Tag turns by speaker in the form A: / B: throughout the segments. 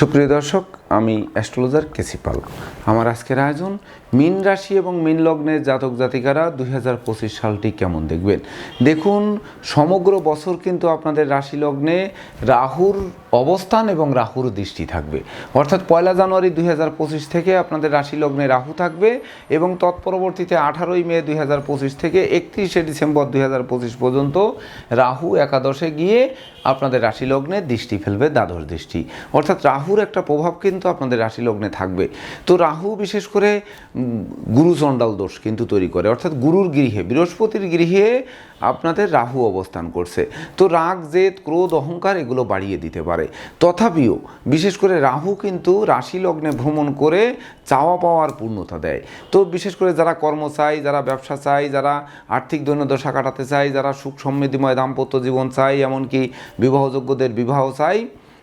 A: সুপ্রিয় দর্শক, আমি অ্যাস্ট্রোলজার কেসিপাল আমার আজকের আয়োজন মীন রাশি এবং মীন লগ্নের জাতক জাতিকারা দুই হাজার পঁচিশ সালটি কেমন দেখবেন? দেখুন, সমগ্র বছর কিন্তু আপনাদের রাশি লগ্নে রাহুর অবস্থান এবং রাহুর দৃষ্টি থাকবে। অর্থাৎ পয়লা জানুয়ারি দুই হাজার পঁচিশ থেকে আপনাদের রাশি লগ্নে রাহু থাকবে এবং তৎপরবর্তীতে আঠারোই মে দুই হাজার পঁচিশ থেকে একত্রিশে ডিসেম্বর দুই হাজার পঁচিশ পর্যন্ত রাহু একাদশে গিয়ে আপনাদের রাশি লগ্নে দৃষ্টি ফেলবে, দ্বাদশ দৃষ্টি। অর্থাৎ রাহুর একটা প্রভাব কিন্তু আপনাদের রাশি লগ্নে থাকবে। তো রাহু বিশেষ করে গুরু চণ্ডাল দোষ কিন্তু তৈরি করে। অর্থাৎ গুরুর গৃহে, বৃহস্পতির গৃহে আপনাদের রাহু অবস্থান করছে। তো রাগ, জেদ, ক্রোধ, অহংকার এগুলো বাড়িয়ে দিতে পারে। তথাপিও বিশেষ করে রাহু কিন্তু রাশি লগ্নে ভ্রমণ করে চাওয়া পাওয়ার পূর্ণতা দেয়। তো বিশেষ করে যারা কর্ম চাই যারা ব্যবসা চাই যারা আর্থিক দৈন্যদশা কাটাতে চাই যারা সুখ সমৃদ্ধিময় দাম্পত্য জীবন চাই এমনকি বিবাহযোগ্যদের বিবাহ চাই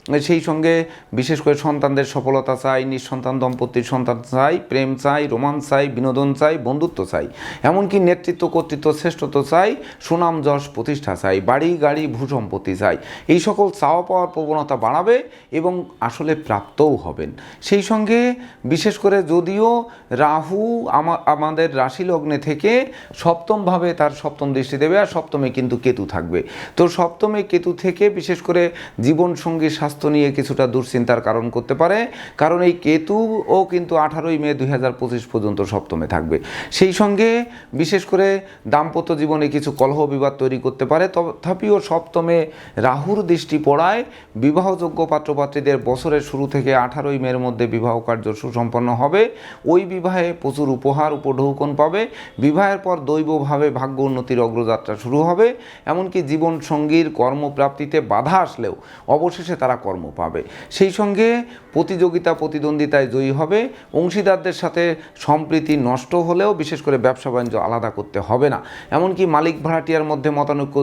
A: সেই সঙ্গে বিশেষ করে সন্তানদের সফলতা চাই, নিঃসন্তান দম্পতির সন্তান চাই, প্রেম চাই, রোমান্স চাই, বিনোদন চাই, বন্ধুত্ব চাই। এমনকি নেতৃত্ব, কর্তৃত্ব, শ্রেষ্ঠত্ব চাই, সুনাম, যশ, প্রতিষ্ঠা চাই, বাড়ি, গাড়ি ভূসম্পত্তি চাই। এই সকল চাওয়া পাওয়ার প্রবণতা বাড়াবে এবং আসলে প্রাপ্তও হবেন। সেই সঙ্গে বিশেষ করে যদিও রাহু আমা- আমাদের রাশি লগ্নে থেকে সপ্তমভাবে তার সপ্তম দৃষ্টি দেবে আর সপ্তমে কিন্তু কেতু থাকবে। তো সপ্তমে কেতু থেকে বিশেষ করে জীবনসঙ্গী, স্বাস্থ্য নিয়ে কিছুটা দুশ্চিন্তার কারণ করতে পারে। কারণ এই কেতুও কিন্তু আঠারোই মে দুই হাজার পঁচিশ পর্যন্ত সপ্তমে থাকবে। সেই সঙ্গে বিশেষ করে দাম্পত্য জীবনে কিছু কলহ বিবাদ তৈরি করতে পারে। তথাপিও সপ্তমে রাহুর দৃষ্টি পড়ায় বিবাহযোগ্য পাত্রপাত্রীদের বছরের শুরু থেকে আঠারোই মের মধ্যে বিবাহ কার্য সুসম্পন্ন হবে। ওই বিবাহে প্রচুর উপহার, উপঢৌকন পাবে। বিবাহের পর দৈবভাবে ভাগ্য উন্নতির অগ্রযাত্রা শুরু হবে। এমনকি জীবন সঙ্গীর কর্মপ্রাপ্তিতে বাধা আসলেও অবশেষে তারা কর্ম পাবে। সেই সঙ্গে প্রতিযোগিতা, প্রতিদ্বন্দ্বিতায় জয়ী হবে। অংশীদারদের সাথে সম্প্রীতি নষ্ট হলেও বিশেষ করে ব্যবসা বাণিজ্য আলাদা করতে হবে না। এমনকি মালিক ভাড়াটিয়ার মধ্যে মতানৈক্য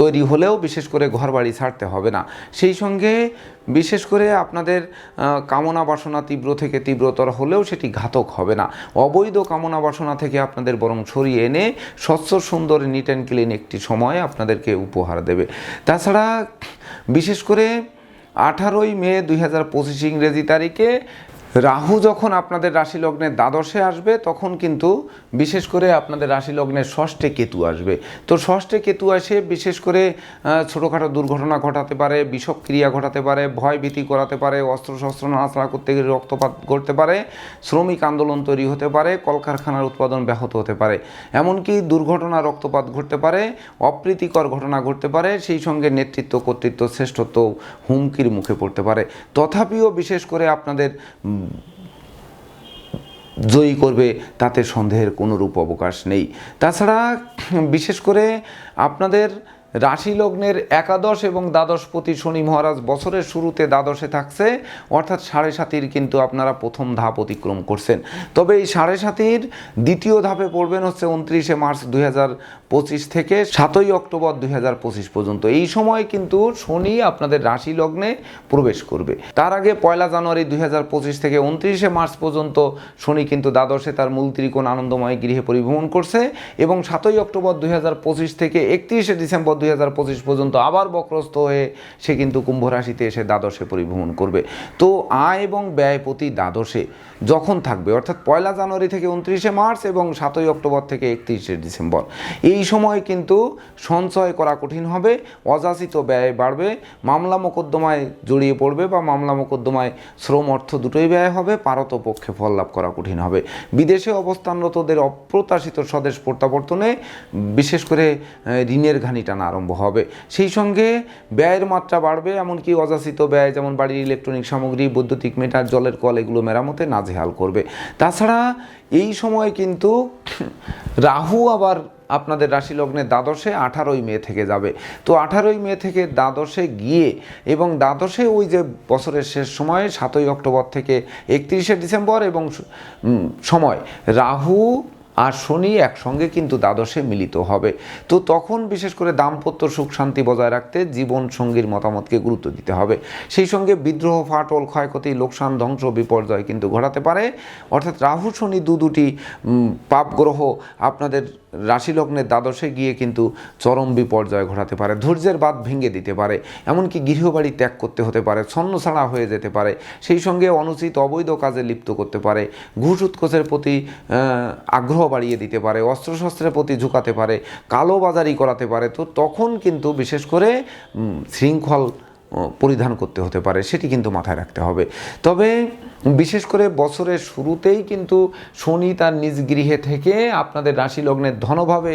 A: তৈরি হলেও বিশেষ করে ঘরবাড়ি ছাড়তে হবে না। সেই সঙ্গে বিশেষ করে আপনাদের কামনা বাসনা তীব্র থেকে তীব্রতর হলেও সেটি ঘাতক হবে না। অবৈধ কামনা বাসনা থেকে আপনাদের বরং সরিয়ে এনে স্বচ্ছ, সুন্দর নিট অ্যান্ড ক্লিন একটি সময় আপনাদেরকে উপহার দেবে। তাছাড়া বিশেষ করে আঠারোই মে দুই হাজার পঁচিশ ইংরেজি তারিখে রাহু যখন আপনাদের রাশি লগ্নের দ্বাদশে আসবে, তখন কিন্তু বিশেষ করে আপনাদের রাশি লগ্নের ষষ্ঠে কেতু আসবে। তো ষষ্ঠে কেতু আসে বিশেষ করে ছোটোখাটো দুর্ঘটনা ঘটাতে পারে, বিষক্রিয়া ঘটাতে পারে ভয় ভীতি করাতে পারে, অস্ত্রশস্ত্র নাড়াচাড়া করতে গেলে রক্তপাত করতে পারে, শ্রমিক আন্দোলন তৈরি হতে পারে, কলকারখানার উৎপাদন ব্যাহত হতে পারে। এমনকি দুর্ঘটনা রক্তপাত ঘটতে পারে, অপ্রীতিকর ঘটনা ঘটতে পারে, সেই সঙ্গে নেতৃত্ব কর্তৃত্ব শ্রেষ্ঠত্ব হুমকির মুখে পড়তে পারে। তথাপিও বিশেষ করে আপনাদের জয়ী করবে তাতে সন্দেহের কোনো রূপ অবকাশ নেই। তাছাড়া বিশেষ করে আপনাদের রাশি লগ্নের একাদশ এবং দ্বাদশপতি শনি মহারাজ বছরের শুরুতে দ্বাদশে থাকছে, অর্থাৎ সাড়ে সাতির কিন্তু আপনারা প্রথম ধাপ অতিক্রম করছেন। তবে এই সাড়ে সাতির দ্বিতীয় ধাপে পড়বেন হচ্ছে উনত্রিশে মার্চ দুই থেকে সাতই অক্টোবর দুই পর্যন্ত। এই সময় কিন্তু শনি আপনাদের রাশি লগ্নে প্রবেশ করবে। তার আগে পয়লা জানুয়ারি দুই থেকে উনত্রিশে মার্চ পর্যন্ত শনি কিন্তু দ্বাদশে তার মূল ত্রিকোণ আনন্দময় গৃহে পরিভ্রমণ করছে এবং সাতই অক্টোবর দুই থেকে একত্রিশে ডিসেম্বর দুই পর্যন্ত আবার বক্রস্থ হয়ে সে কিন্তু কুম্ভ রাশিতে এসে দ্বাদশে পরিভ্রমণ করবে। তো আয় এবং ব্যয় প্রতি দ্বাদশে যখন থাকবে, অর্থাৎ পয়লা জানুয়ারি থেকে উনত্রিশে মার্চ এবং সাতই অক্টোবর থেকে একত্রিশে ডিসেম্বর, এই সময় কিন্তু সঞ্চয় করা কঠিন হবে, অযাচিত ব্যয় বাড়বে, মামলা মোকদ্দমায় জড়িয়ে পড়বে বা মামলা মোকদ্দমায় শ্রম অর্থ দুটোই ব্যয় হবে, পারত পক্ষে ফল লাভ করা কঠিন হবে। বিদেশে অবস্থানরতদের অপ্রত্যাশিত স্বদেশ প্রত্যাবর্তনে বিশেষ করে ঋণের ঘানি টানা আরম্ভ হবে। সেই সঙ্গে ব্যয়ের মাত্রা বাড়বে, এমনকি অযাচিত ব্যয়, যেমন বাড়ির ইলেকট্রনিক সামগ্রী, বৈদ্যুতিক মিটার, জলের কল, এগুলো মেরামতে নাজেহাল করবে। তাছাড়া এই সময় কিন্তু রাহু আবার আপনাদের রাশি লগ্নে দ্বাদশে আঠারোই মে থেকে যাবে। তো আঠারোই মে থেকে দ্বাদশে গিয়ে এবং দ্বাদশে ওই যে বছরের শেষ সময়ে সাতই অক্টোবর থেকে একত্রিশে ডিসেম্বর এবং সময় রাহু আর শনি একসঙ্গে কিন্তু দ্বাদশে মিলিত হবে। তো তখন বিশেষ করে দাম্পত্য সুখ শান্তি বজায় রাখতে জীবন সঙ্গীর মতামতকে গুরুত্ব দিতে হবে। সেই সঙ্গে বিদ্রোহ, ফাটল, ক্ষয়ক্ষতি, লোকসান, ধ্বংস, বিপর্যয় কিন্তু ঘটাতে পারে। অর্থাৎ রাহু, শনি দু দুটি পাপ গ্রহ আপনাদের রাশি লগ্নের দ্বাদশে গিয়ে কিন্তু চরম বিপর্যয় ঘটাতে পারে, ধৈর্যের বাদ ভেঙে দিতে পারে, এমনকি গৃহবাড়ি ত্যাগ করতে হতে পারে ছন্নছাড়া হয়ে যেতে পারে, সেই সঙ্গে অনুচিত অবৈধ কাজে লিপ্ত করতে পারে, ঘুষ উৎকোচের প্রতি আগ্রহ বাড়িয়ে দিতে পারে, অস্ত্রশস্ত্রের প্রতি ঝুঁকাতে পারে কালোবাজারি করাতে পারে, তো তখন কিন্তু বিশেষ করে শৃঙ্খল পরিধান করতে হতে পারে, সেটি কিন্তু মাথায় রাখতে হবে। তবে বিশেষ করে বছরের শুরুতেই কিন্তু শনি তার নিজ গৃহে থেকে আপনাদের রাশি লগ্নের ধনভাবে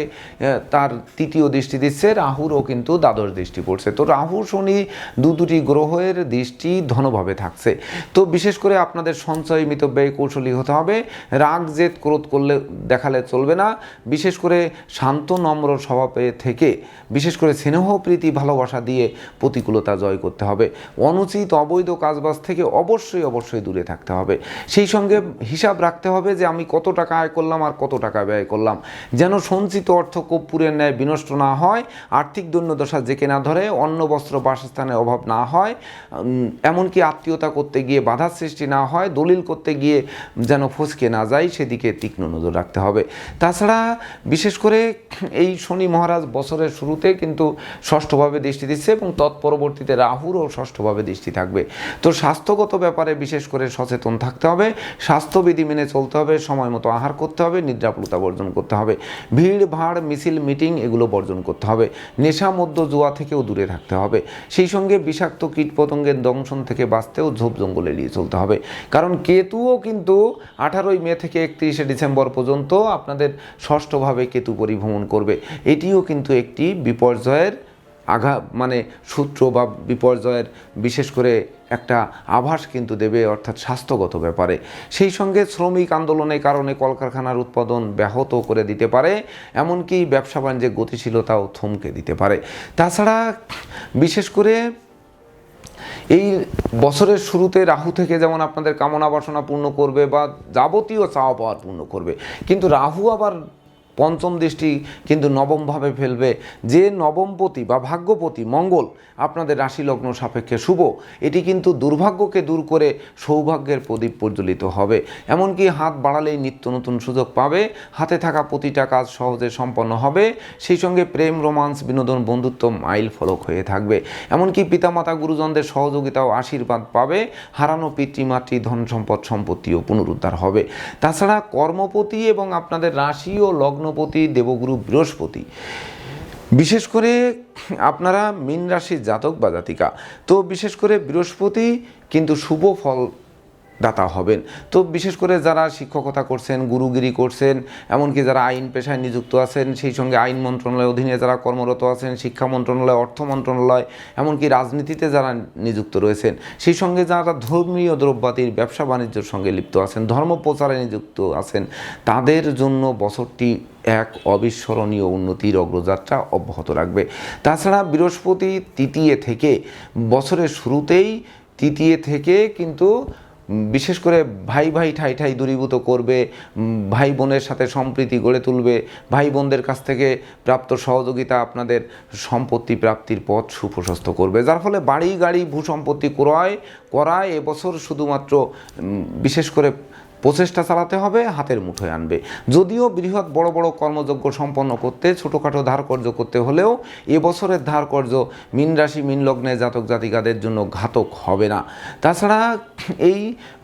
A: তার তৃতীয় দৃষ্টি দিচ্ছে, রাহুরও কিন্তু দ্বাদশ দৃষ্টি পড়ছে। তো রাহু, শনি দু দুটি গ্রহের দৃষ্টি ধনভাবে থাকছে। তো বিশেষ করে আপনাদের সঞ্চয়, মিতব্যয় কৌশলী হতে হবে। রাগ, জেদ, ক্রোধ করলে দেখালে চলবে না। বিশেষ করে শান্ত, নম্র স্বভাবে থেকে, বিশেষ করে স্নেহ, প্রীতি, ভালোবাসা দিয়ে প্রতিকূলতা জয় করতে হবে। অনুচিত, অবৈধ কাজবাজ থেকে অবশ্যই অবশ্যই দূরে থাকতে হবে। সেই সঙ্গে হিসাব রাখতে হবে যে আমি কত টাকা আয় করলাম আর কত টাকা ব্যয় করলাম। যেন সঞ্চিত অর্থ কর্পূরের ন্যায় বিনষ্ট না হয়, আর্থিক দৈন্যদশা জেকে না ধরে, অন্ন, বস্ত্র বাসস্থানের অভাব না হয় এমনকি আত্মীয়তা করতে গিয়ে বাধার সৃষ্টি না হয়, দলিল করতে গিয়ে যেন ফসকে না যায়, সেদিকে তীক্ষ্ণ নজর রাখতে হবে। তাছাড়া বিশেষ করে এই শনি মহারাজ বছরের শুরুতে কিন্তু ষষ্ঠভাবে দৃষ্টি দিচ্ছে এবং তৎপরবর্তীতে রাহুরও ষষ্ঠভাবে দৃষ্টি থাকবে। তো স্বাস্থ্যগত ব্যাপারে বিশেষ করে সচেতন থাকতে হবে, স্বাস্থ্যবিধি মেনে চলতে হবে, সময় মতো আহার করতে হবে নিদ্রাপ্লুতা বর্জন করতে হবে, ভিড়, ভাড়, মিছিল, মিটিং এগুলো বর্জন করতে হবে, নেশা মধ্য জুয়া থেকেও দূরে থাকতে হবে, সেই সঙ্গে বিষাক্ত কীটপতঙ্গের দংশন থেকে বাঁচতেও ঝোপ জঙ্গল এড়িয়ে চলতে হবে। কারণ কেতুও কিন্তু আঠারোই মে থেকে একত্রিশে ডিসেম্বর পর্যন্ত আপনাদের ষষ্ঠভাবে কেতু পরিভ্রমণ করবে। এটিও কিন্তু একটি বিপর্যয়ের আঘাত মানে সূত্র বা বিপর্যয়ের বিশেষ করে একটা আভাস কিন্তু দেবে অর্থাৎ স্বাস্থ্যগত ব্যাপারে। সেই সঙ্গে শ্রমিক আন্দোলনের কারণে কলকারখানার উৎপাদন ব্যাহত করে দিতে পারে, এমনকি ব্যবসা বাণিজ্যের গতিশীলতাও থমকে দিতে পারে। তাছাড়া বিশেষ করে এই বছরের শুরুতে রাহু থেকে যেমন আপনাদের কামনা বাসনা পূর্ণ করবে বা যাবতীয় চাওয়া পাওয়ার পূর্ণ করবে, কিন্তু রাহু আবার পঞ্চম দৃষ্টি কিন্তু নবমভাবে ফেলবে। যে নবমপতি বা ভাগ্যপতি মঙ্গল, আপনাদের রাশি লগ্ন সাপেক্ষে শুভ। এটি কিন্তু দুর্ভাগ্যকে দূর করে সৌভাগ্যের প্রদীপ প্রজ্বলিত হবে। এমনকি হাত বাড়ালেই নিত্য নতুন সুযোগ পাবে। হাতে থাকা প্রতিটা কাজ সহজে সম্পন্ন হবে। সেই সঙ্গে প্রেম, রোমান্স, বিনোদন, বন্ধুত্ব মাইল ফলক হয়ে থাকবে। এমনকি পিতামাতা, গুরুজনদের সহযোগিতা ও আশীর্বাদ পাবে। হারানো পিতৃমাতৃ ধন সম্পদ, সম্পত্তিও পুনরুদ্ধার হবে। তাছাড়া কর্মপতি এবং আপনাদের রাশি ও লগ্নপতি দেবগুরু, বৃহস্পতি। বিশেষ করে আপনারা মীন রাশির জাতক বা জাতিকা। তো বিশেষ করে বৃহস্পতি কিন্তু শুভ ফল দাতা হবেন। তো বিশেষ করে যারা শিক্ষকতা করছেন, গুরুগিরি করছেন, এমনকি যারা আইন পেশায় নিযুক্ত আছেন, সেই সঙ্গে আইন মন্ত্রণালয়ের অধীনে যারা কর্মরত আছেন, শিক্ষা মন্ত্রণালয়, অর্থ মন্ত্রণালয়, এমনকি রাজনীতিতে যারা নিযুক্ত রয়েছেন, সেই সঙ্গে যারা ধর্মীয় দ্রব্যাদির ব্যবসা বাণিজ্যের সঙ্গে লিপ্ত আছেন, ধর্ম প্রচারে নিযুক্ত আছেন, তাদের জন্য বছরটি এক অবিস্মরণীয় উন্নতির অগ্রযাত্রা অব্যাহত রাখবে। তাছাড়া বৃহস্পতি তৃতীয় থেকে বছরের শুরুতেই, তৃতীয় থেকে কিন্তু বিশেষ করে ভাই ভাই ঠাই ঠাই দূরীভূত করবে ভাই বোনের সাথে সম্প্রীতি গড়ে তুলবে, ভাই বোনদের কাছ থেকে প্রাপ্ত সহযোগিতা আপনাদের সম্পত্তি প্রাপ্তির পথ সুপ্রশস্ত করবে। যার ফলে বাড়ি, গাড়ি ভূসম্পত্তি ক্রয় করায় এবছর শুধুমাত্র বিশেষ করে প্রচেষ্টা চালাতে হবে, হাতের মুঠোয় আনবে। যদিও বৃহৎ বড় বড় কর্মযজ্ঞ সম্পন্ন করতে, ছোটোখাটো ধারকর্য করতে হলেও এবছরের ধারকর্য মিন রাশি, মিন লগ্নে জাতক জাতিকাদের জন্য ঘাতক হবে না। তাছাড়া এই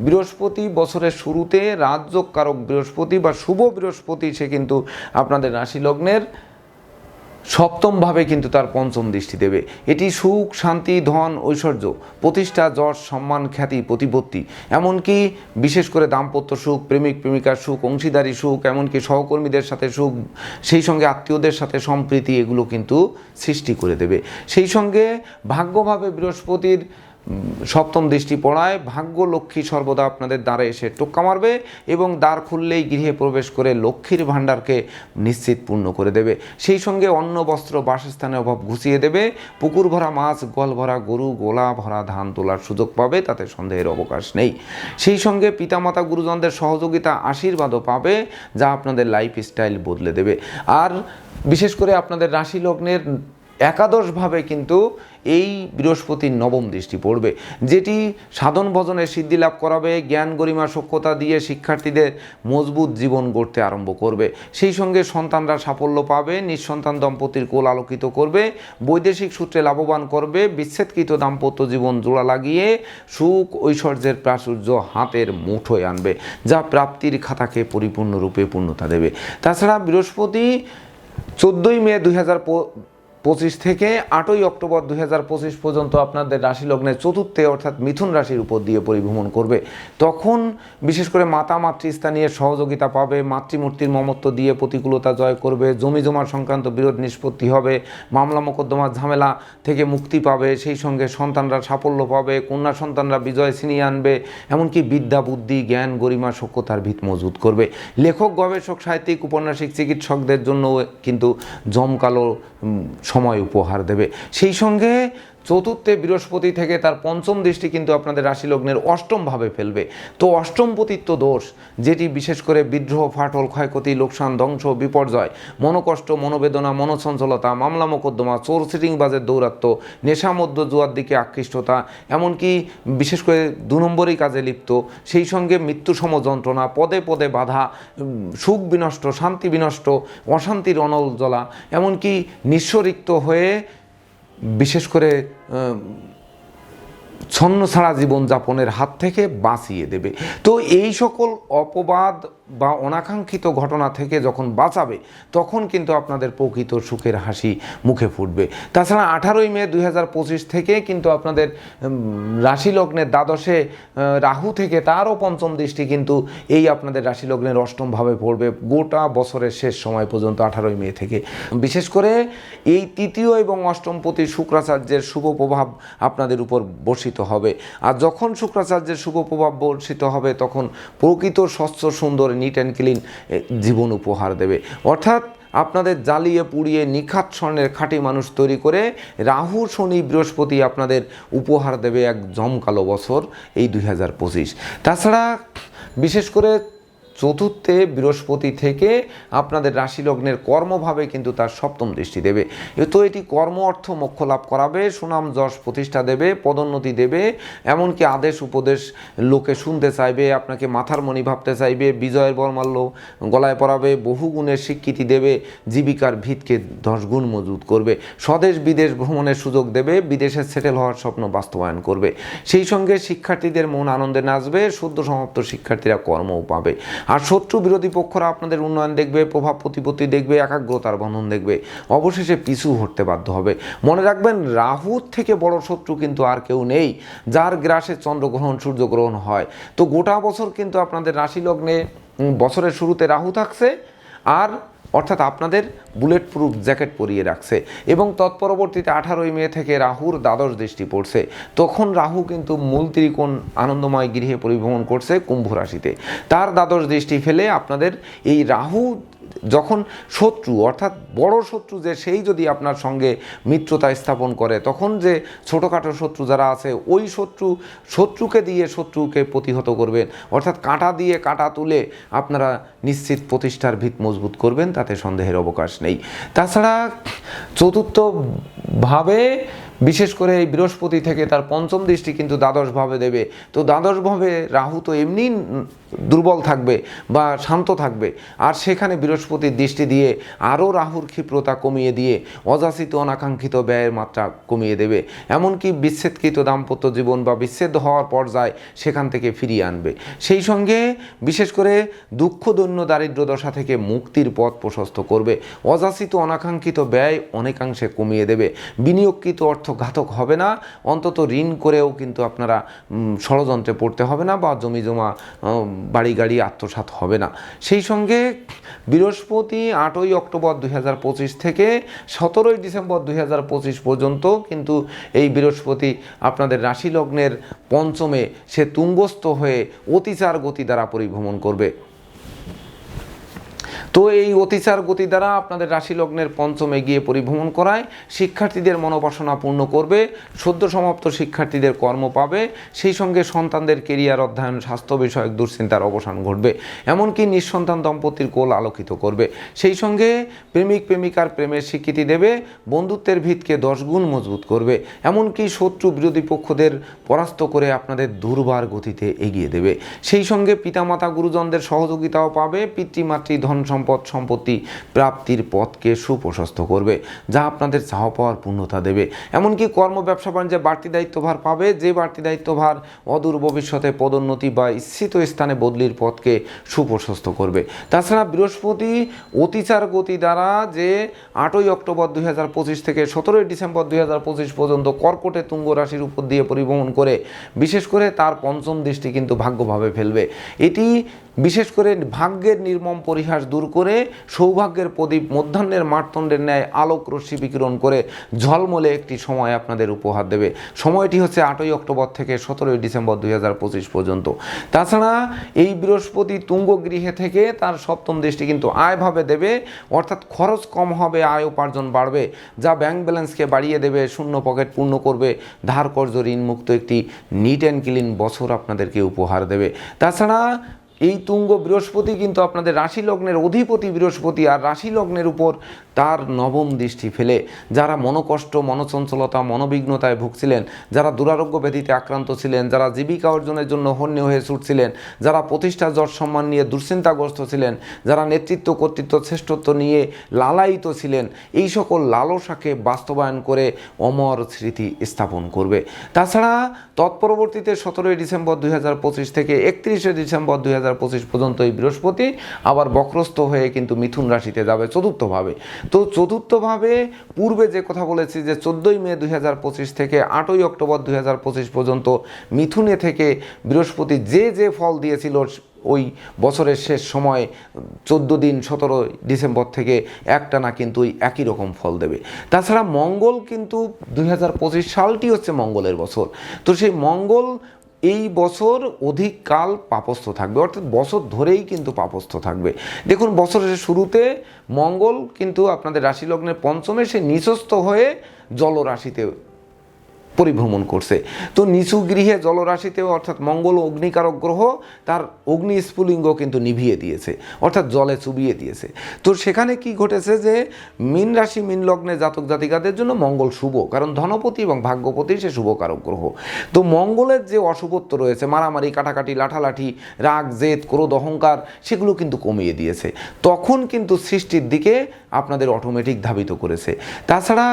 A: বৃহস্পতি বছরের শুরুতে রাজযোগকারক বৃহস্পতি বা শুভ বৃহস্পতি সে কিন্তু আপনাদের রাশি লগ্নের সপ্তমভাবে কিন্তু তার পঞ্চম দৃষ্টি দেবে। এটি সুখ, শান্তি, ধন, ঐশ্বর্য, প্রতিষ্ঠা, যশ, সম্মান, খ্যাতি, প্রতিপত্তি। এমনকি বিশেষ করে দাম্পত্য সুখ, প্রেমিক, প্রেমিকার সুখ, অংশীদারি সুখ, এমনকি সহকর্মীদের সাথে সুখ, সেই সঙ্গে আত্মীয়দের সাথে সম্প্রীতি, এগুলো কিন্তু সৃষ্টি করে দেবে। সেই সঙ্গে ভাগ্যভাবে বৃহস্পতির সপ্তম দৃষ্টি পড়ায় ভাগ্য লক্ষ্মী সর্বদা আপনাদের দ্বারে এসে টোক্কা মারবে এবং দ্বার খুললেই গৃহে প্রবেশ করে লক্ষ্মীর ভাণ্ডারকে নিশ্চিত পূর্ণ করে দেবে। সেই সঙ্গে অন্ন, বস্ত্র, বাসস্থানের অভাব ঘুষিয়ে দেবে। পুকুর ভরা মাছ গল ভরা গরু, গোলা ভরা ধান তোলার সুযোগ পাবে, তাতে সন্দেহের অবকাশ নেই। সেই সঙ্গে পিতামাতা গুরুজনদের সহযোগিতা, আশীর্বাদও পাবে, যা আপনাদের লাইফ স্টাইল বদলে দেবে। আর বিশেষ করে আপনাদের রাশি লগ্নের একাদশভাবে কিন্তু এই বৃহস্পতির নবম দৃষ্টি পড়বে, যেটি সাধন ভজনের সিদ্ধি লাভ করাবে, জ্ঞান গরিমা সক্ষতা দিয়ে শিক্ষার্থীদের মজবুত জীবন গড়তে আরম্ভ করবে। সেই সঙ্গে সন্তানরা সাফল্য পাবে, নিঃসন্তান দম্পতির কোল আলোকিত করবে, বৈদেশিক সূত্রে লাভবান করবে, বিচ্ছেদকৃত দাম্পত্য জীবন জোড়া লাগিয়ে সুখ ঐশ্বর্যের প্রাচুর্য হাতের মুঠোয় আনবে, যা প্রাপ্তির খাতাকে পরিপূর্ণরূপে পূর্ণতা দেবে। তাছাড়া বৃহস্পতি চোদ্দোই মে দুই হাজার পঁচিশ থেকে আটই অক্টোবর দুই হাজার পঁচিশ পর্যন্ত আপনাদের রাশি লগ্নের চতুর্থে অর্থাৎ মিথুন রাশির উপর দিয়ে পরিভ্রমণ করবে। তখন বিশেষ করে মাতা, মাতৃস্থানীয় সহযোগিতা পাবে, মাতৃমূর্তির মমত্ব দিয়ে প্রতিকূলতা জয় করবে, জমি জমার সংক্রান্ত বিরোধ নিষ্পত্তি হবে, মামলা মোকদ্দমার ঝামেলা থেকে মুক্তি পাবে, সেই সঙ্গে সন্তানরা সাফল্য পাবে, কন্যা সন্তানরা বিজয় ছিনিয়ে আনবে, এমনকি বিদ্যা, বুদ্ধি, জ্ঞান, গরিমা সক্ষতার ভিত মজবুত করবে। লেখক, গবেষক, সাহিত্যিক, উপন্যাসিক, চিকিৎসকদের জন্য কিন্তু জমকালো সময় উপহার দেবে। সেই সঙ্গে চতুর্থে বৃহস্পতি থেকে তার পঞ্চম দৃষ্টি কিন্তু আপনাদের রাশি লগ্নের অষ্টম ভাবে ফেলবে। তো অষ্টম পতিত্ব দোষ, যেটি বিশেষ করে বিদ্রোহ, ফাটল, ক্ষয়ক্ষতি, লোকসান, ধ্বংস, বিপর্যয়, মনোকষ্ট, মনোবেদনা মনোচঞ্চলতা মামলা মোকদ্দমা, চোর, সিটিংবাজের দৌরাত্ম্য নেশামধ্য জুয়ার দিকে আকৃষ্টতা, এমনকি বিশেষ করে দু নম্বরই কাজে লিপ্ত, সেই সঙ্গে মৃত্যুসম যন্ত্রণা, পদে পদে বাধা সুখ বিনষ্ট, শান্তি বিনষ্ট, অশান্তির অনল জ্বলা, এমনকি নিঃস্বরিক্ত হয়ে বিশেষ করে ছন্ন ছাড়া জীবনযাপনের হাত থেকে বাঁচিয়ে দেবে। তো এই সকল অপবাদ বা অনাকাঙ্ক্ষিত ঘটনা থেকে যখন বাঁচাবে, তখন কিন্তু আপনাদের প্রকৃত সুখের হাসি মুখে ফুটবে। তাছাড়া আঠারোই মে দু হাজার পঁচিশ থেকে কিন্তু আপনাদের রাশি লগ্নের দ্বাদশে রাহু থেকে তারও পঞ্চম দৃষ্টি কিন্তু এই আপনাদের রাশি লগ্নের অষ্টমভাবে পড়বে গোটা বছরের শেষ সময় পর্যন্ত আঠারোই মে থেকে। বিশেষ করে এই তৃতীয় এবং অষ্টমপতি শুক্রাচার্যের শুভ প্রভাব আপনাদের উপর বর্ষিত হবে। আর যখন শুক্রাচার্যের শুভ প্রভাব বর্ষিত হবে, তখন প্রকৃত স্বচ্ছ সুন্দর নিট অ্যান্ড ক্লিন জীবন উপহার দেবে। অর্থাৎ আপনাদের জ্বালিয়ে পুড়িয়ে নিখাত স্বর্ণের খাঁটি মানুষ তৈরি করে রাহু, শনি, বৃহস্পতি আপনাদের উপহার দেবে এক জমকালো বছর এই দুই হাজার পঁচিশ। তাছাড়া বিশেষ করে চতুর্থে বৃহস্পতি থেকে আপনাদের রাশি লগ্নের কর্মভাবে কিন্তু তার সপ্তম দৃষ্টি দেবে। তো এটি কর্ম অর্থ মোক্ষ লাভ করাবে, সুনাম যশ প্রতিষ্ঠা দেবে, পদোন্নতি দেবে, এমনকি আদেশ উপদেশ লোকে শুনতে চাইবে, আপনাকে মাথার মণি ভাবতে চাইবে, বিজয়ের বর্মাল্য গলায় পরাবে, বহু গুণের স্বীকৃতি দেবে, জীবিকার ভিতকে দশ গুণ মজবুত করবে, স্বদেশ বিদেশ ভ্রমণের সুযোগ দেবে, বিদেশে সেটেল হওয়ার স্বপ্ন বাস্তবায়ন করবে। সেই সঙ্গে শিক্ষার্থীদের মন আনন্দে নাচবে, সদ্য সমাপ্ত শিক্ষার্থীরা কর্মও পাবে। আর শত্রু বিরোধী পক্ষরা আপনাদের উন্নয়ন দেখবে, প্রভাব প্রতিপত্তি দেখবে, একাগ্রতার বন্ধন দেখবে। অবশেষে পিছু হটতে বাধ্য হবে। মনে রাখবেন, রাহুর থেকে বড় শত্রু কিন্তু আর কেউ নেই, যার গ্রাসে চন্দ্রগ্রহণ, সূর্যগ্রহণ হয়। তো গোটা বছর কিন্তু আপনাদের রাশি লগ্নে বছরের শুরুতে রাহু থাকছে, আর অর্থাৎ আপনাদের বুলেট প্রুফ জ্যাকেট পরিয়ে রাখছে এবং তৎপরবর্তীতে আঠারোই মে থেকে রাহুর দ্বাদশ দৃষ্টি পড়ছে। তখন রাহু কিন্তু মূল ত্রিকোণ আনন্দময় গৃহে পরিভ্রমণ করছে কুম্ভ রাশিতে। তার দ্বাদশ দৃষ্টি ফেলে আপনাদের এই রাহু যখন শত্রু, অর্থাৎ বড় শত্রু যে সেই যদি আপনার সঙ্গে মিত্রতা স্থাপন করে, তখন যে ছোটোখাটো শত্রু যারা আছে, ওই শত্রু, শত্রুকে দিয়ে শত্রুকে প্রতিহত করবেন। অর্থাৎ কাঁটা দিয়ে কাঁটা তুলে আপনারা নিশ্চিত প্রতিষ্ঠার ভিত মজবুত করবেন, তাতে সন্দেহের অবকাশ নেই। তাছাড়া চতুর্থ ভাবে বিশেষ করে এই বৃহস্পতি থেকে তার পঞ্চম দৃষ্টি কিন্তু দ্বাদশভাবে দেবে। তো দ্বাদশভাবে রাহু তো এমনি দুর্বল থাকবে বা শান্ত থাকবে। আর সেখানে বৃহস্পতির দৃষ্টি দিয়ে আরও রাহুর ক্ষিপ্রতা কমিয়ে দিয়ে অযাচিত অনাকাঙ্ক্ষিত ব্যয়ের মাত্রা কমিয়ে দেবে। এমনকি বিচ্ছেদকৃত দাম্পত্য জীবন বা বিচ্ছেদ হওয়ার পর্যায়ে সেখান থেকে ফিরিয়ে আনবে। সেই সঙ্গে বিশেষ করে দুঃখ, দৈন্য, দারিদ্র দশা থেকে মুক্তির পথ প্রশস্ত করবে। অযাচিত অনাকাঙ্ক্ষিত ব্যয় অনেকাংশে কমিয়ে দেবে। বিনিয়োগকৃত অর্থ ঘাতক হবে না। অন্তত ঋণ করেও কিন্তু আপনারা ষড়যন্ত্রে পড়তে হবে না বা জমি জমা বাড়ি গাড়ি আত্মসাত হবে না। সেই সঙ্গে বৃহস্পতি আটই অক্টোবর দুই হাজার পঁচিশ থেকে সতেরোই ডিসেম্বর দুই হাজার পঁচিশ পর্যন্ত কিন্তু এই বৃহস্পতি আপনাদের রাশি লগ্নের পঞ্চমে সে তুঙ্গস্থ হয়ে অতিচার গতি দ্বারা পরিভ্রমণ করবে। তো এই অতিচার গতি দ্বারা আপনাদের রাশি লগ্নের পঞ্চমে গিয়ে পরিভ্রমণ করায় শিক্ষার্থীদের মনোবাসনা পূর্ণ করবে, সদ্য সমাপ্ত শিক্ষার্থীদের কর্ম পাবে, সেই সঙ্গে সন্তানদের কেরিয়ার অধ্যয়ন, স্বাস্থ্য বিষয়ক দুশ্চিন্তার অবসান ঘটবে, এমনকি নিঃসন্তান দম্পতির কোল আলোকিত করবে। সেই সঙ্গে প্রেমিক, প্রেমিকার প্রেমের স্বীকৃতি দেবে, বন্ধুত্বের ভিতকে দশ গুণ মজবুত করবে, এমনকি শত্রু বিরোধী পক্ষদের পরাস্ত করে আপনাদের দুর্বার গতিতে এগিয়ে দেবে। সেই সঙ্গে পিতামাতা, গুরুজনদের সহযোগিতাও পাবে, পিতৃমাতৃ ধন সম্পদ সম্পত্তি প্রাপ্তির পথকে সুপ্রশস্ত করবে, যা আপনাদের চাওয়া পাওয়ার পূর্ণতা দেবে। এমনকি কর্ম, ব্যবসা, বাণিজ্যে বাড়তি দায়িত্বভার পাবে, যে বাড়তি দায়িত্বভার অদূর ভবিষ্যতে পদোন্নতি বা ইচ্ছিত স্থানে বদলির পথকে সুপ্রশস্ত করবে। তাছাড়া বৃহস্পতি অতিচার গতি দ্বারা যে আটই অক্টোবর দুই হাজার পঁচিশ থেকে সতেরোই ডিসেম্বর দুই হাজার পঁচিশ পর্যন্ত কর্কটে তুঙ্গ রাশির উপর দিয়ে পরিভ্রমণ করে, বিশেষ করে তার পঞ্চম দৃষ্টি কিন্তু ভাগ্যভাবে ফেলবে। এটি বিশেষ করে ভাগ্যের নির্মম পরিহাস দূর করে সৌভাগ্যের প্রদীপ মধ্যাহ্নের মারতণ্ডের ন্যায় আলোক রশ্মি বিকিরণ করে ঝলমলে একটি সময় আপনাদের উপহার দেবে। সময়টি হচ্ছে আটই অক্টোবর থেকে সতেরোই ডিসেম্বর দুই হাজার পঁচিশ পর্যন্ত। তাছাড়া এই বৃহস্পতি তুঙ্গ গৃহে থেকে তার সপ্তম দৃষ্টি কিন্তু আয়ভাবে দেবে, অর্থাৎ খরচ কম হবে, আয় উপার্জন বাড়বে, যা ব্যাংক ব্যালেন্সকে বাড়িয়ে দেবে, শূন্য পকেট পূর্ণ করবে ধার কর্য ঋণমুক্ত একটি নিট অ্যান্ড ক্লিন বছর আপনাদেরকে উপহার দেবে। তাছাড়া এই তুঙ্গ বৃহস্পতি কিন্তু আপনাদের রাশি লগ্নের অধিপতি বৃহস্পতি আর রাশি লগ্নের উপর তার নবম দৃষ্টি ফেলে। যারা মনোকষ্ট, মনোচঞ্চলতা, মনোবিঘ্নতায় ভুগছিলেন, যারা দুরারোগ্য ব্যাধিতে আক্রান্ত ছিলেন, যারা জীবিকা অর্জনের জন্য হন্য হয়ে ছুটছিলেন, যারা প্রতিষ্ঠা যশ সম্মান নিয়ে দুশ্চিন্তাগ্রস্ত ছিলেন, যারা নেতৃত্ব, কর্তৃত্ব, শ্রেষ্ঠত্ব নিয়ে লালায়িত ছিলেন, এই সকল লালসাকে বাস্তবায়ন করে অমর স্মৃতি স্থাপন করবে। তাছাড়া তৎপরবর্তীতে সতেরোই ডিসেম্বর দু হাজার পঁচিশ থেকে একত্রিশে ডিসেম্বর দুই হাজার পর্যন্ত এই বৃহস্পতি, আবার বক্রস্থ হয়ে কিন্তু মিথুন রাশিতে যাবে চতুর্থভাবে। তো চতুর্থভাবে পূর্বে যে কথা বলেছি যে চোদ্দোই মে দু হাজার পঁচিশ থেকে আটই অক্টোবর দু হাজার পঁচিশ পর্যন্ত মিথুনে থেকে বৃহস্পতি যে যে ফল দিয়েছিল ওই বছরের শেষ সময়, চোদ্দ দিন সতেরো ডিসেম্বর থেকে একটানা কিন্তু ওই একই রকম ফল দেবে। তাছাড়া মঙ্গল কিন্তু দুই হাজার পঁচিশ সালটি হচ্ছে মঙ্গলের বছর। তো সেই মঙ্গল এই বছর অধিক কাল পাপস্থ থাকবে, অর্থাৎ বছর ধরেই কিন্তু পাপস্থ থাকবে। দেখুন, বছরের শুরুতে মঙ্গল কিন্তু আপনাদের রাশি লগ্নের পঞ্চমে সে নিচস্থ হয়ে জলরাশিতে পরিভ্রমণ করছে। তো নিচু গৃহে জলরাশিতেও অর্থাৎ মঙ্গল অগ্নিকারক গ্রহ তার অগ্নি স্ফুলিঙ্গ কিন্তু নিভিয়ে দিয়েছে, অর্থাৎ জলে চুবিয়ে দিয়েছে। তো সেখানে কি ঘটেছে যে মীন রাশি, মীন লগ্নে জাতক জাতিকাদের জন্য মঙ্গল শুভ, কারণ ধনপতি এবং ভাগ্যপতি সে শুভকারক গ্রহ। তো মঙ্গলের যে অশুভত্ব রয়েছে, মারামারি, কাটাকাটি, লাঠালাঠি, রাগ, জেদ, ক্রোধ, অহংকার, সেগুলো কিন্তু কমিয়ে দিয়েছে। তখন কিন্তু সৃষ্টির দিকে আপনাদের অটোমেটিক ধাবিত করেছে। তাছাড়া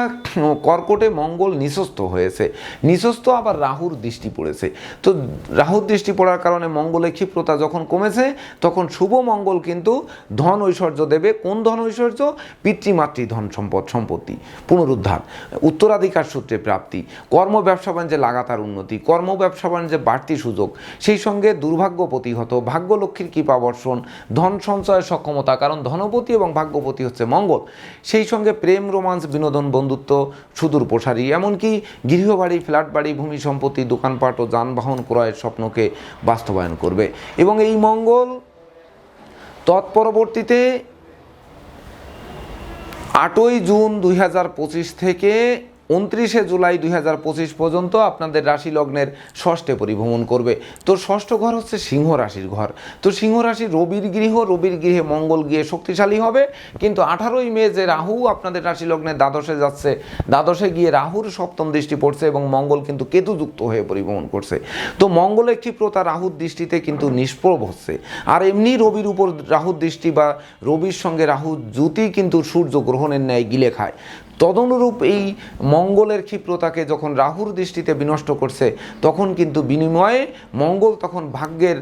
A: কর্কটে মঙ্গল নিঃস্বস্ত হয়েছে। নিঃস্বস্ত আবার রাহুর দৃষ্টি পড়েছে। তো রাহুর দৃষ্টি পড়ার কারণে মঙ্গলের ক্ষিপ্রতা যখন কমেছে, তখন শুভ মঙ্গল কিন্তু ধন ঐশ্বর্য দেবে। কোন ধন ঐশ্বর্য? পিতৃমাতৃ ধন সম্পদ, সম্পত্তি, পুনরুদ্ধার। উত্তরাধিকার সূত্রে প্রাপ্তি। কর্ম ব্যবসা বাণিজ্যে লাগাতার উন্নতি, কর্ম ব্যবসা বাণিজ্যে বাড়তি সুযোগ। সেই সঙ্গে দুর্ভাগ্য প্রতিহত, ভাগ্যলক্ষ্মীর কৃপা বর্ষণ, ধন সঞ্চয়ের সক্ষমতা, কারণ ধনপতি এবং ভাগ্যপতি হচ্ছে মঙ্গল। সেই সঙ্গে প্রেম, রোমান্স, বিনোদন, বন্ধুত্ব, সুদূর প্রসারী, এমনকি গৃহবাড়ি ফ্ল্যাট বাড়ি, ভূমি সম্পত্তি, দোকানপাট ও যানবাহন ক্রয়ের স্বপ্নকে বাস্তবায়ন করবে। এবং এই মঙ্গল তৎপরবর্তীতে আটই জুন দুই হাজার পঁচিশ থেকে উনত্রিশে জুলাই দুই হাজার পঁচিশ পর্যন্ত আপনাদের রাশি লগ্নের ষষ্ঠে পরিভ্রমণ করবে। তো ষষ্ঠ ঘর হচ্ছে সিংহ রাশির ঘর। তো সিংহ রাশি রবির গৃহ, রবির গৃহে মঙ্গল গিয়ে শক্তিশালী হবে। কিন্তু আঠারোই মে যে রাহু আপনাদের রাশি লগ্নের দ্বাদশে যাচ্ছে, দ্বাদশে গিয়ে রাহুর সপ্তম দৃষ্টি পড়ছে এবং মঙ্গল কিন্তু কেতুযুক্ত হয়ে পরিভ্রমণ করছে। তো মঙ্গল একটি ক্ষিপ্রতা রাহুর দৃষ্টিতে কিন্তু নিষ্প্রভ হচ্ছে। আর এমনি রবির উপর রাহুর দৃষ্টি বা রবির সঙ্গে রাহু জ্যোতি কিন্তু সূর্য গ্রহণের ন্যায় গিলে খায়। তদনুরূপ এই মঙ্গলের ক্ষিপ্রতাকে যখন রাহুর দৃষ্টিতে বিনষ্ট করছে তখন কিন্তু বিনিময়ে মঙ্গল তখন ভাগ্যের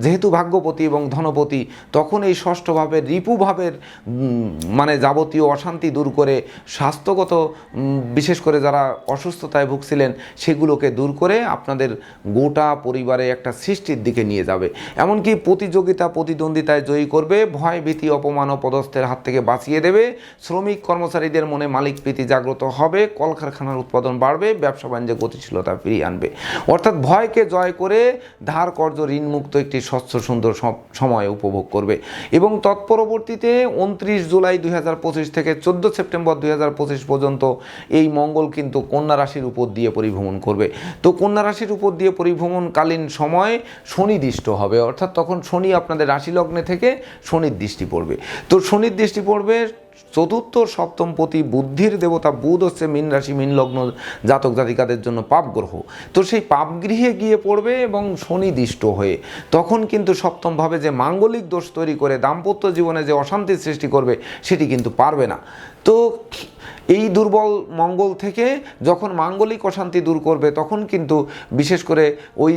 A: যেহেতু ভাগ্যপতি এবং ধনপতি তখন এই ষষ্ঠ ভাবের রিপু ভাবের উম, মানে যাবতীয় অশান্তি দূর করে স্বাস্থ্যগত বিশেষ করে যারা অসুস্থতায় ভুগছিলেন সেগুলোকে দূর করে আপনাদের গোটা পরিবারে একটা সৃষ্টির দিকে নিয়ে যাবে। এমনকি প্রতিযোগিতা প্রতিদ্বন্দ্বিতায় জয়ী করবে ভয় ভীতি অপমান ও পদস্থের হাত থেকে বাঁচিয়ে দেবে। শ্রমিক কর্মচারীদের মনে মালিক প্রীতি জাগ্রত হবে, কলকারখানার উৎপাদন বাড়বে, ব্যবসা বাণিজ্যে গতিশীলতা ফিরিয়ে আনবে। অর্থাৎ ভয়কে জয় করে ধার কর্য ঋণমুক্ত একটি স্বচ্ছ সুন্দর সময় উপভোগ করবে। এবং তৎপরবর্তীতে উনত্রিশ জুলাই দুই হাজার পঁচিশ থেকে চোদ্দ সেপ্টেম্বর দুই হাজার পঁচিশ পর্যন্ত এই মঙ্গল কিন্তু কন্যা রাশির উপর দিয়ে পরিভ্রমণ করবে। তো কন্যা রাশির উপর দিয়ে পরিভ্রমণকালীন সময় শনি দৃষ্ট হবে। অর্থাৎ তখন শনি আপনাদের রাশি লগ্নে থেকে শনির দৃষ্টি পড়বে। তো শনির দৃষ্টি পড়বে চতুর্থ, সপ্তম সপ্তমপতি বুদ্ধির দেবতা বুধ হচ্ছে মীন রাশি, মীন লগ্ন জাতক জাতিকাদের জন্য পাপ গ্রহ। তো সেই পাপ গৃহে গিয়ে পড়বে এবং শনি দৃষ্ট হয়ে। তখন কিন্তু সপ্তমভাবে যে মাঙ্গলিক দোষ তৈরি করে, দাম্পত্য জীবনে যে অশান্তির সৃষ্টি করবে, সেটি কিন্তু পারবে না। তো এই দুর্বল মঙ্গল থেকে যখন মাঙ্গলিক অশান্তি দূর করবে, তখন কিন্তু বিশেষ করে ওই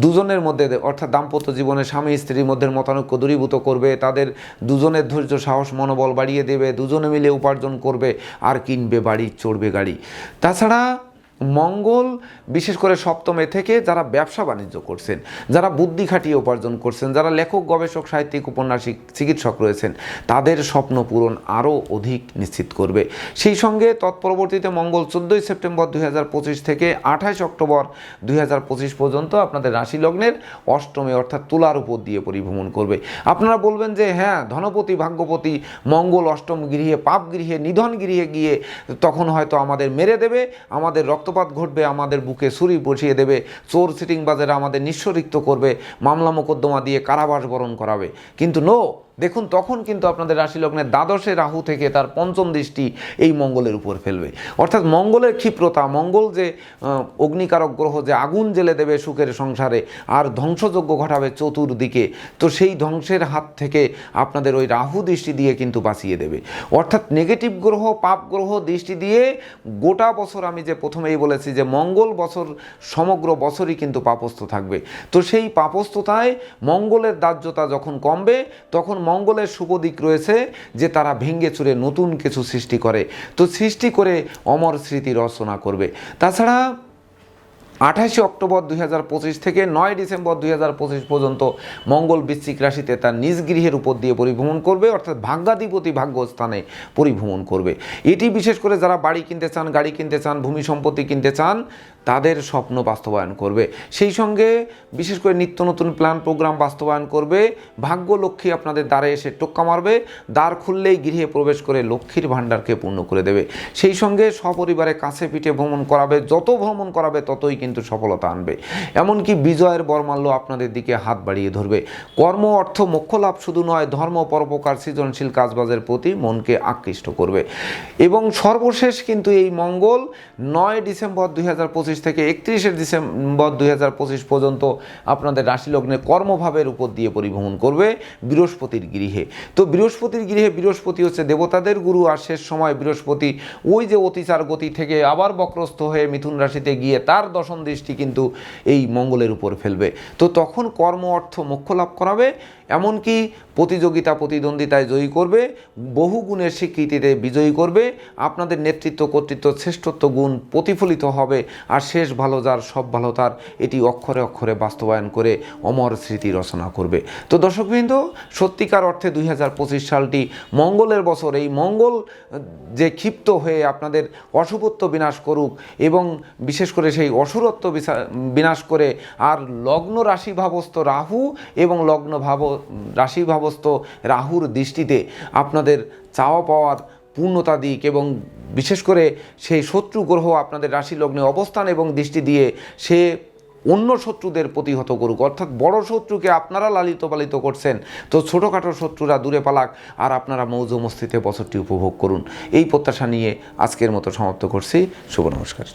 A: দুজনের মধ্যে অর্থাৎ দাম্পত্য জীবনে স্বামী, স্ত্রীর মধ্যে মতানৈক্য দূরীভূত করবে, তাদের দুজনের ধৈর্য, সাহস, মনোবল বাড়িয়ে দেবে, দুজনে মিলে উপার্জন করবে, আর কিনবে, বাড়ি, চড়বে গাড়ি। তাছাড়া মঙ্গল, বিশেষ করে সপ্তমে থেকে যারা ব্যবসা বাণিজ্য করছেন, যারা বুদ্ধি খাটিয়ে উপার্জন করছেন, যারা লেখক, গবেষক, সাহিত্যিক, উপন্যাসিক, চিকিৎসক রয়েছেন, তাদের স্বপ্ন পূরণ আরও অধিক নিশ্চিত করবে। সেই সঙ্গে তৎপরবর্তীতে মঙ্গল চোদ্দোই সেপ্টেম্বর দুই হাজার পঁচিশ থেকে আঠাশ অক্টোবর দুই হাজার পঁচিশ পর্যন্ত আপনাদের রাশি লগ্নের অষ্টমে অর্থাৎ তুলার উপর দিয়ে পরিভ্রমণ করবে। আপনারা বলবেন যে হ্যাঁ ধনপতি, ভাগ্যপতি মঙ্গল অষ্টম গৃহে, পাপ গৃহে, নিধন গৃহে গিয়ে তখন হয়তো আমাদের মেরে দেবে, আমাদের রক্তপাত ঘটবে, আমাদের বুকে ছুরি বসিয়ে দেবে, চোর সিটিং বাজারে আমাদের নিঃস্বরিক্ত করবে, মামলা মোকদ্দমা দিয়ে কারাবাস বরণ করাবে। কিন্তু নো দেখুন, তখন কিন্তু আপনাদের রাশি লগ্নের দ্বাদশে রাহু থেকে তার পঞ্চম দৃষ্টি এই মঙ্গলের উপর ফেলবে। অর্থাৎ মঙ্গলের ক্ষিপ্রতা, মঙ্গল যে অগ্নিকারক গ্রহ যে আগুন জেলে দেবে সুখের সংসারে, আর ধ্বংসযজ্ঞ ঘটাবে চতুর্দিকে, তো সেই ধ্বংসের হাত থেকে আপনাদের ওই রাহু দৃষ্টি দিয়ে কিন্তু বাঁচিয়ে দেবে। অর্থাৎ নেগেটিভ গ্রহ, পাপ গ্রহ দৃষ্টি দিয়ে গোটা বছর আমি যে প্রথমেই বলেছি যে মঙ্গল বছর, সমগ্র বছরই কিন্তু পাপস্থ থাকবে। তো সেই পাপস্থতায় মঙ্গলের দাহ্যতা যখন কমবে, তখন মঙ্গলের শুভ দিক রয়েছে যে তারা ভেঙ্গে চুরে নতুন কিছু সৃষ্টি করে। তো সৃষ্টি করে অমর স্মৃতি রচনা করবে। তাছাড়া আঠাশে অক্টোবর দুই হাজার পঁচিশ থেকে নয় ডিসেম্বর দুই হাজার পঁচিশ পর্যন্ত মঙ্গল বৃশ্চিক রাশিতে তার নিজ গৃহের উপর দিয়ে পরিভ্রমণ করবে, অর্থাৎ ভাগ্যাধিপতি ভাগ্যস্থানে পরিভ্রমণ করবে। এটি বিশেষ করে যারা বাড়ি কিনতে চান, গাড়ি কিনতে চান, ভূমি সম্পত্তি কিনতে চান তাদের স্বপ্ন বাস্তবায়ন করবে। সেই সঙ্গে বিশেষ করে নিত্য নতুন প্ল্যান প্রোগ্রাম বাস্তবায়ন করবে। ভাগ্য লক্ষ্মী আপনাদের দ্বারে এসে টোক্কা মারবে। দ্বার খুললেই গৃহে প্রবেশ করে লক্ষ্মীর ভাণ্ডারকে পূর্ণ করে দেবে। সেই সঙ্গে সপরিবারে কাছে পিঠে ভ্রমণ করাবে। যত ভ্রমণ করাবে, ততই কিন্তু সফলতা আনবে। এমনকি বিজয়ের বরমাল্য আপনাদের দিকে হাত বাড়িয়ে ধরবে। কর্ম, অর্থ, মোক্ষ লাভ শুধু নয়, ধর্ম, পরোপকার, সৃজনশীল কাজবাজের প্রতি মনকে আকৃষ্ট করবে। এবং সর্বশেষ কিন্তু এই মঙ্গল নয় ডিসেম্বর দু হাজার পঁচিশ থেকে একত্রিশে ডিসেম্বর দু হাজার পঁচিশ পর্যন্ত আপনাদের রাশি লগ্নে কর্মভাবের উপর দিয়ে পরিভ্রমণ করবে বৃহস্পতির গৃহে। তো বৃহস্পতির গৃহে বৃহস্পতি হচ্ছে দেবতাদের গুরু আর শেষ সময় বৃহস্পতি ওই যে অতিচার গতি থেকে আবার বক্রস্থ হয়ে মিথুন রাশিতে গিয়ে তার দশম দৃষ্টি কিন্তু এই মঙ্গলের উপর ফেলবে। তো তখন কর্ম অর্থ মোক্ষ লাভ করাবে এমনকি প্রতিযোগিতা প্রতিদ্বন্দ্বিতায় জয়ী করবে, বহু গুণের স্বীকৃতিতে বিজয়ী করবে, আপনাদের নেতৃত্ব, কর্তৃত্ব, শ্রেষ্ঠত্ব গুণ প্রতিফলিত হবে, আর শেষ ভালো যার, সব ভালো তার, এটি অক্ষরে অক্ষরে বাস্তবায়ন করে অমর স্মৃতি রচনা করবে। তো দর্শকবৃন্দ, সত্যিকার অর্থে দুই হাজার পঁচিশ সালটি মঙ্গলের বছর, এই মঙ্গল, যে ক্ষিপ্ত হয়ে আপনাদের অশুভত্ব বিনাশ করুক এবং বিশেষ করে সেই অসুরত্ব বিনাশ করে, আর লগ্ন রাশি ভাবস্থ রাহু এবং লগ্ন ভাব রাশি ভাবস্থ রাহুর দৃষ্টিতে আপনাদের চাওয়া পাওয়ার পূর্ণতা দিক এবং বিশেষ করে সেই শত্রু গ্রহ আপনাদের রাশি লগ্নে অবস্থান এবং দৃষ্টি দিয়ে সে অন্য শত্রুদের প্রতিহত করুক। অর্থাৎ বড় শত্রুকে আপনারা লালিত পালিত করছেন, তো ছোটোখাটো শত্রুরা দূরে পালাক আর আপনারা মৌজ মস্তিতে বছরটি উপভোগ করুন। এই প্রত্যাশা নিয়ে আজকের মতো সমাপ্ত করছি। শুভ নমস্কার।